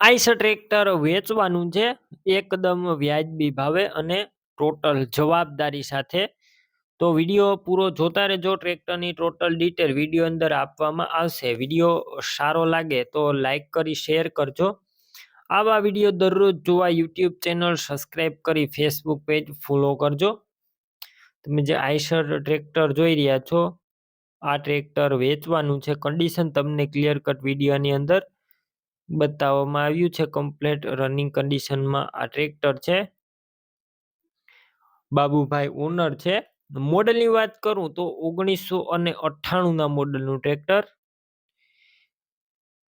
Eicher tractor વેચવાનું છે. એકદમ વ્યાજબી ભાવે અને ટોટલ જવાબદારી સાથે. તો વીડિયો પૂરો જોતા રહેજો. ટ્રેક્ટરની ટોટલ ડિટેલ વીડિયો અંદર આપવામાં આવશે. વીડિયો સારો લાગે તો લાઈક કરી, શેર કરજો. આવા વીડિયો દરરોજ જોવા યુટ્યુબ ચેનલ સબસ્ક્રાઈબ કરી, ફેસબુક પેજ ફોલો કરજો. તમે જે આઈસર ટ્રેક્ટર જોઈ રહ્યા છો, આ ટ્રેક્ટર વેચવાનું છે. કન્ડિશન તમને ક્લિયર કટ વિડીયોની અંદર. બતાવવામાં આવ્યું છે. કમ્પ્લેટ રનિંગ કન્ડિશનમાં આ ટ્રેક્ટર છે. બાબુભાઈ ઓનર છે. મોડલની વાત કરું તો ઓગણીસો અને અઠ્ઠાણુંના મોડલનું ટ્રેક્ટર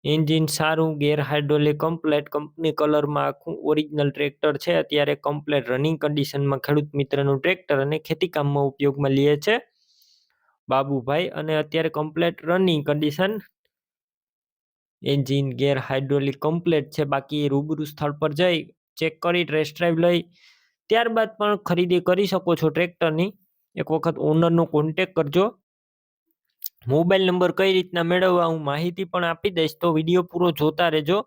એન્જિન સારું ગેર હાઇડ્રોલિક કમ્પ્લેટ કંપની કલરમાં આખું ઓરિજિનલ ટ્રેક્ટર છે. અત્યારે કમ્પ્લેટ રનિંગ કન્ડિશનમાં ખેડૂત મિત્રનું ટ્રેક્ટર અને ખેતીકામમાં ઉપયોગમાં લે છે. બાબુભાઈ, અને અત્યારે complete running condition engine gear hydraulic complete છે, બાકી રૂબરૂ સ્થળ પર જઈ, ચેક કરી, ટેસ્ટ ડ્રાઈવ લઈ, ત્યારબાદ પણ ખરીદી કરી શકો છો ટ્રેક્ટરની. એક વખત ઓનરનો કોન્ટેક કરજો. મોબાઈલ નંબર કઈ રીતના મેળવવા હું માહિતી પણ આપી દઈશ, તો વીડિયો પૂરો જોતા રહેજો.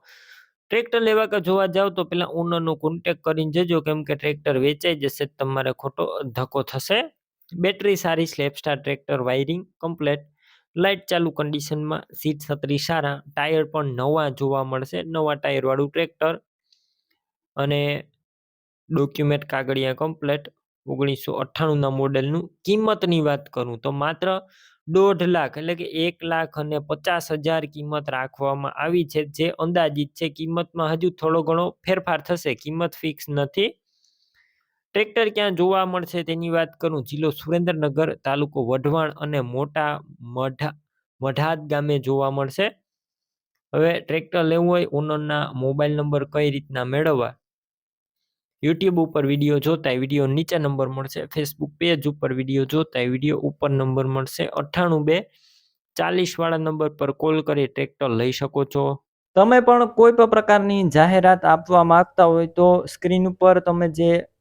ટ્રેક્ટર લેવા કે જોવા જાવ તો પેલા ઓનરનો કોન્ટેક કરીને જજો, કેમ કે ટ્રેક્ટર વેચાઈ જશે, તમારે ખોટો ધક્કો થશે. બેટરી સારી સ્લેપસ્ટાર ટ્રેક્ટર, વાયરિંગ કમ્પ્લેટ. લાઇટ ચાલુ કન્ડિશનમાં સીટ છત્રી સારા, ટાયર પણ નવા જોવા મળશે, નવા ટાયરવાળું ટ્રેક્ટર અને ડોક્યુમેન્ટ કાગળિયા કમ્પ્લેટ. ઓગણીસો અઠ્ઠાણુંના મોડેલનું કિંમતની વાત કરું તો માત્ર દોઢ લાખ એટલે કે એક લાખ અને પચાસ હજાર કિંમત રાખવામાં આવી છે, જે અંદાજિત છે કિંમતમાં હજુ થોડો ઘણો ફેરફાર થશે. કિંમત ફિક્સ નથી. ટ્રેક્ટર ક્યાં જોવા મળશે તેની વાત કરું? જિલ્લો સુરેન્દ્રનગર, તાલુકો વઢવાણ અને મોટા મઢા, મઢાદ ગામે જોવા મળશે. હવે ટ્રેક્ટર લેવું હોય ઓનરના મોબાઈલ નંબર કઈ રીતના મેળવવા? યુટ્યુબ ઉપર વીડિયો જોતા વીડિયો નીચે નંબર મળશે. ફેસબુક પેજ ઉપર વીડિયો જોતા વીડિયો ઉપર નંબર મળશે. અઠ્ઠાણું બે ચાલીસવાળા નંબર પર કોલ કરી ટ્રેક્ટર લઈ શકો છો. તમે પણ કોઈ પણ પ્રકારની જાહેરાત આપવા માંગતા હોય તો સ્ક્રીન ઉપર તમે જે